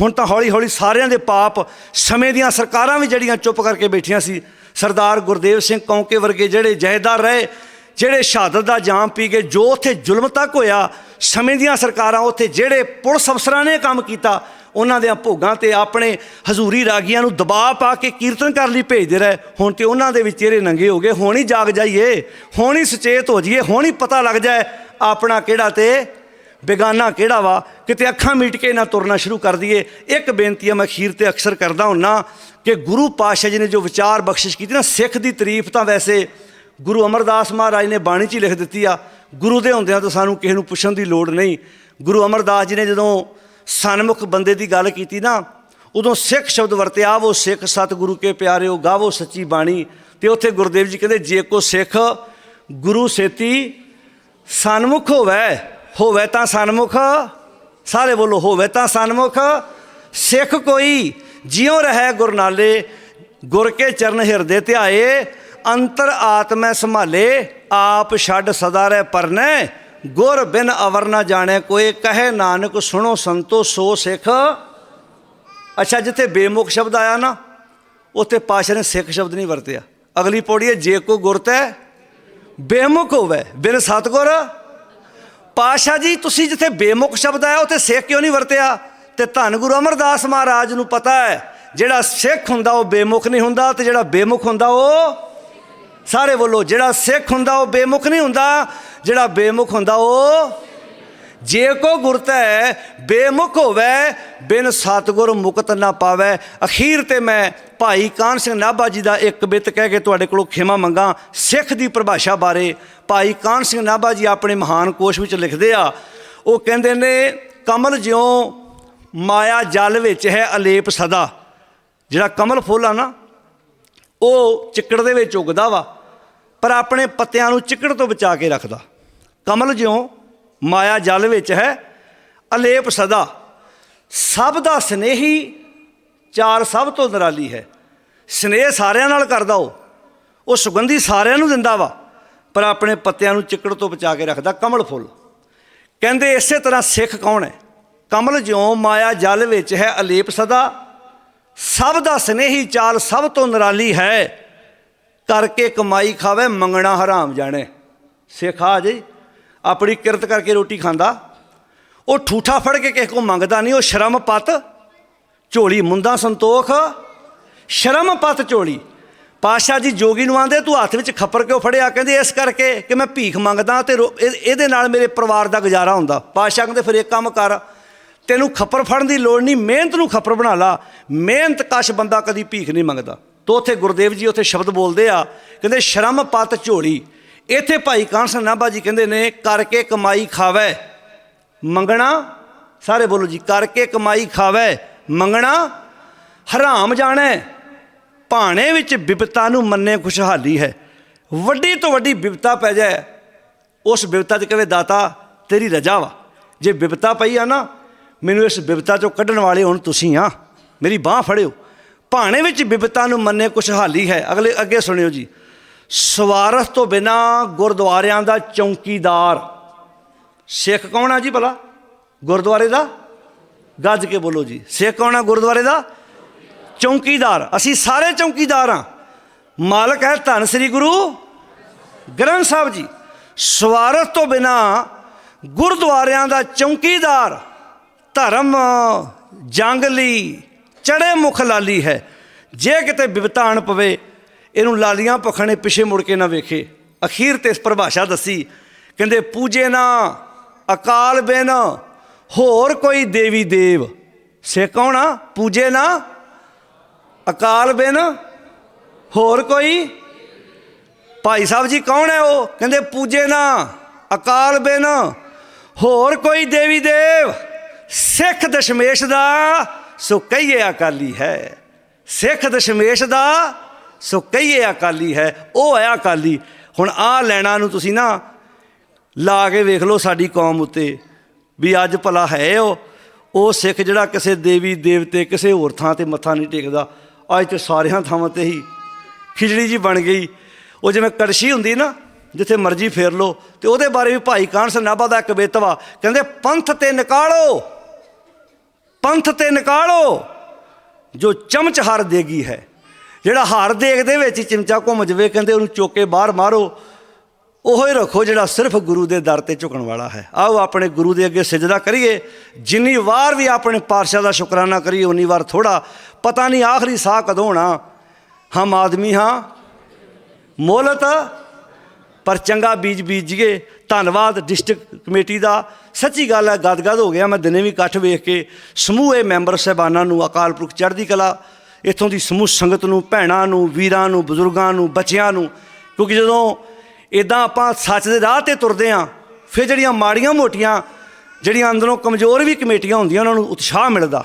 ਹੁਣ ਤਾਂ ਹੌਲੀ ਹੌਲੀ ਸਾਰਿਆਂ ਦੇ ਪਾਪ ਸਮੇਂ ਦੀਆਂ ਸਰਕਾਰਾਂ ਵੀ ਜਿਹੜੀਆਂ ਚੁੱਪ ਕਰਕੇ ਬੈਠੀਆਂ ਸੀ, ਸਰਦਾਰ ਗੁਰਦੇਵ ਸਿੰਘ ਕੌਂਕੇ ਵਰਗੇ ਜਿਹੜੇ ਜਹੇਦਾਰ ਰਹੇ, ਜਿਹੜੇ ਸ਼ਹਾਦਤ ਦਾ ਜਾਮ ਪੀ ਕੇ ਜੋ ਉੱਥੇ ਜ਼ੁਲਮ ਤੱਕ ਹੋਇਆ, ਸਮੇਂ ਦੀਆਂ ਸਰਕਾਰਾਂ ਉੱਥੇ ਜਿਹੜੇ ਪੁਲਿਸ ਅਫਸਰਾਂ ਨੇ ਕੰਮ ਕੀਤਾ, ਉਹਨਾਂ ਦੇ ਭੋਗਾਂ ਤੇ ਆਪਣੇ ਹਜ਼ੂਰੀ ਰਾਗੀਆਂ ਨੂੰ ਦਬਾਅ ਪਾ ਕੇ ਕੀਰਤਨ ਕਰਨ ਲਈ ਭੇਜਦੇ ਰਹੇ। ਹੁਣ ਤੇ ਉਹਨਾਂ ਦੇ ਵੀ ਚਿਹਰੇ ਨੰਗੇ ਹੋ ਗਏ, ਹੁਣ ਹੀ ਜਾਗ ਜਾਈਏ, ਹੁਣ ਹੀ ਸੁਚੇਤ ਹੋ ਜਾਈਏ, ਹੁਣ ਹੀ ਪਤਾ ਲੱਗ ਜਾਏ ਆਪਣਾ ਕਿਹੜਾ ਤੇ ਬੇਗਾਨਾ ਕਿਹੜਾ ਵਾ? ਕਿਤੇ ਅੱਖਾਂ ਮੀਟ ਕੇ ਨਾ ਤੁਰਨਾ ਸ਼ੁਰੂ ਕਰ ਦਈਏ। ਇੱਕ ਬੇਨਤੀ ਆ, ਮੈਂ ਅਖੀਰ ਤੇ ਅਕਸਰ ਕਰਦਾ ਹੁੰਨਾ ਕਿ ਗੁਰੂ ਪਾਤਸ਼ਾਹ ਜੀ ਨੇ ਜੋ ਵਿਚਾਰ ਬਖਸ਼ਿਸ਼ ਕੀਤੀ ਨਾ, ਸਿੱਖ ਦੀ ਤਾਰੀਫ ਤਾਂ ਵੈਸੇ ਗੁਰੂ ਅਮਰਦਾਸ ਮਹਾਰਾਜ ਨੇ ਬਾਣੀ 'ਚ ਹੀ ਲਿਖ ਦਿੱਤੀ ਆ, ਗੁਰੂ ਦੇ ਹੁੰਦਿਆਂ ਤਾਂ ਸਾਨੂੰ ਕਿਸੇ ਨੂੰ ਪੁੱਛਣ ਦੀ ਲੋੜ ਨਹੀਂ। ਗੁਰੂ ਅਮਰਦਾਸ ਜੀ ਨੇ ਜਦੋਂ ਸਨਮੁਖ ਬੰਦੇ ਦੀ ਗੱਲ ਕੀਤੀ ਨਾ, ਉਦੋਂ ਸਿੱਖ ਸ਼ਬਦ ਵਰਤਿਆ ਉਹ ਸਿੱਖ ਸਤਿਗੁਰੂ ਕੇ ਪਿਆਰਿਓ, ਗਾਵੋ ਸੱਚੀ ਬਾਣੀ। ਤੇ ਉੱਥੇ ਗੁਰਦੇਵ ਜੀ ਕਹਿੰਦੇ, ਜੇ ਕੋ ਸਿੱਖ ਗੁਰੂ ਸੇਤੀ ਸਨਮੁਖ ਹੋਵੇ ਹੋਵੇ ਤਾਂ ਸਨਮੁਖ, ਸਾਰੇ ਬੋਲੋ ਹੋਵੇ ਤਾਂ ਸਨਮੁਖ। ਸਿੱਖ ਕੋਈ ਜਿਉ ਰਹਿ ਗੁਰਨਾਲੇ ਗੁਰ ਕੇ ਚਰਨ ਹਿਰਦੇ ਧਿਆਏ, ਅੰਤਰ ਆਤਮੈ ਸੰਭਾਲੇ, ਆਪ ਛੱਡ ਸਦਾ ਰਹਿ ਪਰਨੈ। ਗੁਰ ਬਿਨ ਅਵਰ ਨਾ ਜਾਣੇ, ਕੋਈ ਕਹੇ ਨਾਨਕ ਸੁਣੋ ਸੰਤੋ ਸੋ ਸਿੱਖ। ਅੱਛਾ, ਜਿੱਥੇ ਬੇਮੁਖ ਸ਼ਬਦ ਆਇਆ ਨਾ, ਉੱਥੇ ਪਾਸ਼ਾ ਨੇ ਸਿੱਖ ਸ਼ਬਦ ਨਹੀਂ ਵਰਤਿਆ। ਅਗਲੀ ਪੌੜੀ ਹੈ ਜੇ ਕੋ ਗੁਰਤ ਹੈ ਬੇਮੁਖ ਹੋਵੇ, ਬਿਨ ਸਤਗੁਰ ਪਾਸ਼ਾ ਜੀ, ਤੁਸੀਂ ਜਿੱਥੇ ਬੇਮੁਖ ਸ਼ਬਦ ਆਇਆ, ਉੱਥੇ ਸਿੱਖ ਕਿਉਂ ਨਹੀਂ ਵਰਤਿਆ? ਤੇ ਧੰਨ ਗੁਰੂ ਅਮਰਦਾਸ ਮਹਾਰਾਜ ਨੂੰ ਪਤਾ ਹੈ, ਜਿਹੜਾ ਸਿੱਖ ਹੁੰਦਾ ਉਹ ਬੇਮੁਖ ਨਹੀਂ ਹੁੰਦਾ ਤੇ ਜਿਹੜਾ ਬੇਮੁਖ ਹੁੰਦਾ ਉਹ ਸਾਰੇ ਬੋਲੋ ਜਿਹੜਾ ਸਿੱਖ ਹੁੰਦਾ ਉਹ ਬੇਮੁਖ ਨਹੀਂ ਹੁੰਦਾ, ਜਿਹੜਾ ਬੇਮੁਖ ਹੁੰਦਾ ਉਹ ਜੇ ਕੋ ਗੁਰਤ ਹੈ, ਬੇਮੁਖ ਹੋਵੇ, ਬਿਨ ਸਤਗੁਰ ਮੁਕਤ ਨਾ ਪਾਵੇ। ਅਖੀਰ ਤੇ ਮੈਂ ਭਾਈ ਕਾਨ ਸਿੰਘ ਨਾਭਾ ਜੀ ਦਾ ਇੱਕ ਬਿੱਤ ਕਹਿ ਕੇ ਤੁਹਾਡੇ ਕੋਲੋਂ ਖਿਮਾ ਮੰਗਾ ਸਿੱਖ ਦੀ ਪਰਿਭਾਸ਼ਾ ਬਾਰੇ। ਭਾਈ ਕਾਨ ਸਿੰਘ ਨਾਭਾ ਜੀ ਆਪਣੇ ਮਹਾਨ ਕੋਸ਼ ਵਿੱਚ ਲਿਖਦੇ ਆ, ਉਹ ਕਹਿੰਦੇ ਨੇ, ਕਮਲ ਜਿਉਂ ਮਾਇਆ ਜਲ ਵਿੱਚ ਹੈ, ਅਲੇਪ ਸਦਾ। ਜਿਹੜਾ ਕਮਲ ਫੁੱਲ ਆ ਨਾ, ਉਹ ਚਿੱਕੜ ਦੇ ਵਿੱਚ ਉਗਦਾ ਵਾ, ਪਰ ਆਪਣੇ ਪੱਤਿਆਂ ਨੂੰ ਚਿੱਕੜ ਤੋਂ ਬਚਾ ਕੇ ਰੱਖਦਾ। ਕਮਲ ਜਿਉਂ ਮਾਇਆ ਜਲ ਵਿੱਚ ਹੈ, ਅਲੇਪ ਸਦਾ। ਸਭ ਦਾ ਸਨੇਹੀ ਚਾਰ ਸਭ ਤੋਂ ਨਿਰਾਲੀ ਹੈ। ਸਨੇਹ ਸਾਰਿਆਂ ਨਾਲ ਕਰਦਾ ਉਹ। ਉਹ ਸੁਗੰਧੀ ਸਾਰਿਆਂ ਨੂੰ ਦਿੰਦਾ ਵਾ, ਪਰ ਆਪਣੇ ਪੱਤਿਆਂ ਨੂੰ ਚਿੱਕੜ ਤੋਂ ਬਚਾ ਕੇ ਰੱਖਦਾ ਕਮਲ ਫੁੱਲ। ਕਹਿੰਦੇ ਇਸੇ ਤਰ੍ਹਾਂ ਸਿੱਖ ਕੌਣ ਹੈ? ਕਮਲ ਜਿਉਂ ਮਾਇਆ ਜਲ ਵਿੱਚ ਹੈ, ਅਲੇਪ ਸਦਾ। ਸਭ ਦਾ ਸਨੇਹੀ ਚਾਲ ਸਭ ਤੋਂ ਨਿਰਾਲੀ ਹੈ। ਕਰਕੇ ਕਮਾਈ ਖਾਵੇ, ਮੰਗਣਾ ਹਰਾਮ ਜਾਣੇ। ਸਿੱਖ ਆ ਜੀ ਆਪਣੀ ਕਿਰਤ ਕਰਕੇ ਰੋਟੀ ਖਾਂਦਾ, ਉਹ ਠੂਠਾ ਫੜ ਕੇ ਕਿਸੇ ਕੋ ਮੰਗਦਾ ਨਹੀਂ, ਉਹ ਸ਼ਰਮ ਪਤ ਝੋਲੀ ਮੁੰਦਾ ਸੰਤੋਖ, ਸ਼ਰਮ ਪਤ ਝੋਲੀ। ਪਾਸ਼ਾ ਜੀ ਜੋਗੀ ਨੂੰ ਆਂਦੇ, ਤੂੰ ਹੱਥ ਵਿੱਚ ਖੱਪਰ ਕਿਉਂ ਫੜਿਆ? ਕਹਿੰਦੇ, ਇਸ ਕਰਕੇ ਕਿ ਮੈਂ ਭੀਖ ਮੰਗਦਾ ਤੇ ਰੋ- ਇਹ- ਇਹਦੇ ਨਾਲ ਮੇਰੇ ਪਰਿਵਾਰ ਦਾ ਗੁਜ਼ਾਰਾ ਹੁੰਦਾ। ਪਾਸ਼ਾ ਕਹਿੰਦੇ, ਫਿਰ ਇੱਕ ਕੰਮ ਕਰ, ਤੈਨੂੰ ਖੱਪਰ ਫੜਨ ਦੀ ਲੋੜ ਨਹੀਂ, ਮਿਹਨਤ ਨੂੰ ਖੱਪਰ ਬਣਾ ਲਾ। ਮਿਹਨਤ ਕਸ਼ ਬੰਦਾ ਕਦੀ ਭੀਖ ਨਹੀਂ ਮੰਗਦਾ। ਤੋ ਉੱਥੇ ਗੁਰਦੇਵ ਜੀ ਉੱਥੇ ਸ਼ਬਦ ਬੋਲਦੇ ਆ, ਕਹਿੰਦੇ, ਸ਼ਰਮ ਪਤ ਝੋਲੀ ਇੱਥੇ ਭਾਈ ਕਾਨ ਨਾਭਾ ਜੀ ਕਹਿੰਦੇ ਨੇ, ਕਰਕੇ ਕਮਾਈ ਖਾਵੇ। ਮੰਗਣਾ? ਸਾਰੇ ਬੋਲੋ ਜੀ, ਕਰਕੇ ਕਮਾਈ ਖਾਵੇ। ਮੰਗਣਾ? ਹਰਾਮ ਜਾਣੈ। ਭਾਣੇ ਵਿੱਚ ਬਿਪਤਾ ਨੂੰ ਮੰਨੇ ਖੁਸ਼ਹਾਲੀ ਹੈ। ਵੱਡੀ ਤੋਂ ਵੱਡੀ ਬਿਪਤਾ ਪੈ ਜਾਏ, ਉਸ ਬਿਪਤਾ 'ਚ ਕਹੇ ਦਾਤਾ, ਤੇਰੀ ਰਜਾ ਵਾ। ਜੇ ਬਿਪਤਾ ਪਈ ਆ ਨਾ, ਮੈਨੂੰ ਇਸ ਵਿਪਤਾ 'ਚੋਂ ਕੱਢਣ ਵਾਲੇ ਹੁਣ ਤੁਸੀਂ ਆ। ਮੇਰੀ ਬਾਹ ਫੜਿਓ। ਭਾਣੇ ਵਿੱਚ ਬਿਪਤਾ ਨੂੰ ਮੰਨੇ ਖੁਸ਼ਹਾਲੀ ਹੈ। ਅਗਲੇ ਅੱਗੇ ਸੁਣਿਓ ਜੀ। ਸਵਾਰਥ ਤੋਂ ਬਿਨਾ ਗੁਰਦੁਆਰਿਆਂ ਦਾ ਚੌਕੀਦਾਰ। ਸਿੱਖ ਕੌਣ ਆ ਜੀ ਭਲਾ? ਗੁਰਦੁਆਰੇ ਦਾ? ਗੱਜ ਕੇ ਬੋਲੋ ਜੀ। ਸਿੱਖ ਕੌਣ ਆ ਗੁਰਦੁਆਰੇ ਦਾ? ਚੌਕੀਦਾਰ। ਅਸੀਂ ਸਾਰੇ ਚੌਕੀਦਾਰ ਆ ਮਾਲਕ ਹੈ ਧੰਨ ਸ੍ਰੀ ਗੁਰੂ ਗ੍ਰੰਥ ਸਾਹਿਬ ਜੀ। ਸਵਾਰਥ ਤੋਂ ਬਿਨਾ ਗੁਰਦੁਆਰਿਆਂ ਦਾ ਚੌਕੀਦਾਰ ਧਰਮ ਜੰਗ ਲਈ ਚੜੇ ਮੁਖ ਲਾਲੀ ਹੈ। ਜੇ ਕਿਤੇ ਬਿਪਤਾ ਪਵੇ ਇਹਨੂੰ ਲਾਲੀਆਂ ਪਖਣੇ ਪਿਛੇ ਮੁੜ ਕੇ ਨਾ ਵੇਖੇ। ਅਖੀਰ ਤੇ ਇਸ ਪਰਿਭਾਸ਼ਾ ਦੱਸੀ, ਕਹਿੰਦੇ, ਪੂਜੇ ਨਾ, ਅਕਾਲ ਬਿਨ, ਹੋਰ ਕੋਈ ਦੇਵੀ ਦੇਵ। ਸੇ ਕੌਣ ਆ? ਪੂਜੇ ਨਾ, ਅਕਾਲ ਬਿਨ, ਹੋਰ ਕੋਈ? ਭਾਈ ਸਾਹਿਬ ਜੀ, ਕੌਣ ਹੈ ਉਹ? ਕਹਿੰਦੇ, ਪੂਜੇ ਨਾ, ਅਕਾਲ ਬਿਨ, ਹੋਰ ਕੋਈ ਦੇਵੀ ਦੇਵ। ਸਿੱਖ ਦਸ਼ਮੇਸ਼ ਦਾ ਸੋ ਕਹੀਏ ਅਕਾਲੀ ਹੈ। ਸਿੱਖ ਦਸ਼ਮੇਸ਼ ਦਾ ਸੋ ਕਹੀਏ ਅਕਾਲੀ ਹੈ, ਉਹ ਹੈ ਅਕਾਲੀ। ਹੁਣ ਆ ਲੈਣਾ ਨੂੰ ਤੁਸੀਂ ਨਾ ਲਾ ਕੇ ਵੇਖ ਲਓ ਸਾਡੀ ਕੌਮ ਉੱਤੇ ਵੀ ਅੱਜ ਭਲਾ ਹੈ ਉਹ। ਉਹ ਸਿੱਖ ਜਿਹੜਾ ਕਿਸੇ ਦੇਵੀ, ਦੇਵਤੇ ਕਿਸੇ ਹੋਰ ਥਾਂ ਤੇ ਮੱਥਾ ਨਹੀਂ ਟੇਕਦਾ, ਅੱਜ ਤੇ ਸਾਰਿਆਂ ਥਾਵਾਂ ਤੇ ਹੀ ਖਿਚੜੀ ਜੀ ਬਣ ਗਈ। ਉਹ ਜਿਵੇਂ ਕੜਛੀ ਹੁੰਦੀ ਨਾ, ਜਿੱਥੇ ਮਰਜ਼ੀ ਫੇਰ ਲਓ, ਤੇ ਉਹਦੇ ਬਾਰੇ ਵੀ ਭਾਈ ਕਾਨ ਨਾਭਾ ਦਾ ਇੱਕ ਬੇਤਵਾ ਕਹਿੰਦੇ, ਪੰਥ ਤੇ ਨਿਕਾਲੋ, ਪੰਥ ਤੇ ਨਿਕਾਲੋ, ਜੋ ਚਮਚ ਹਰ ਦੇਗੀ ਹੈ। ਜਿਹੜਾ ਹਰ ਦੇਗ ਦੇ ਵਿੱਚ ਹੀ ਚਮਚਾ ਘੁੰਮ ਜਵੇ, ਕਹਿੰਦੇ ਉਹਨੂੰ ਚੁੱਕ ਕੇ ਬਾਹਰ ਮਾਰੋ। ਉਹੋ ਹੀ ਰੱਖੋ ਜਿਹੜਾ ਸਿਰਫ ਗੁਰੂ ਦੇ ਦਰ ਤੇ ਝੁਕਣ ਵਾਲਾ ਹੈ। ਆਓ ਆਪਣੇ ਗੁਰੂ ਦੇ ਅੱਗੇ ਸਜਦਾ ਕਰੀਏ। ਜਿੰਨੀ ਵਾਰ ਵੀ ਆਪਣੇ ਪਾਤਸ਼ਾਹ ਦਾ ਸ਼ੁਕਰਾਨਾ ਕਰੀਏ, ਉਨੀ ਵਾਰ ਥੋੜਾ ਪਤਾ ਨਹੀਂ ਆਖਰੀ ਸਾਹ ਕਦੋਂ ਹੋਣਾ। ਹਮ ਆਦਮੀ ਹਾਂ। ਮੋਲਤ ਪਰ ਚੰਗਾ ਬੀਜ ਬੀਜੀਏ। ਧੰਨਵਾਦ ਡਿਸਟ੍ਰਿਕਟ ਕਮੇਟੀ ਦਾ। ਸੱਚੀ ਗੱਲ ਹੈ, ਗਦਗਦ ਹੋ ਗਿਆ। ਮੈਂ ਦਿਨੇ ਵੀ ਇਕੱਠ ਵੇਖ ਕੇ ਸਮੂਹ ਇਹ ਮੈਂਬਰ ਸਹਿਬਾਨਾਂ ਨੂੰ ਅਕਾਲ ਪੁਰਖ ਚੜ੍ਹਦੀ ਕਲਾ ਇੱਥੋਂ ਦੀ ਸਮੂਹ ਸੰਗਤ ਨੂੰ, ਭੈਣਾਂ ਨੂੰ, ਵੀਰਾਂ ਨੂੰ, ਬਜ਼ੁਰਗਾਂ ਨੂੰ, ਬੱਚਿਆਂ ਨੂੰ, ਕਿਉਂਕਿ ਜਦੋਂ ਇਦਾਂ ਆਪਾਂ ਸੱਚ ਦੇ ਰਾਹ ਤੇ ਤੁਰਦੇ ਆਂ ਫਿਰ ਜਿਹੜੀਆਂ ਮਾੜੀਆਂ ਮੋਟੀਆਂ, ਜਿਹੜੀਆਂ ਅੰਦਰੋਂ ਕਮਜ਼ੋਰ ਵੀ ਕਮੇਟੀਆਂ ਹੁੰਦੀਆਂ, ਉਹਨਾਂ ਨੂੰ ਉਤਸ਼ਾਹ ਮਿਲਦਾ।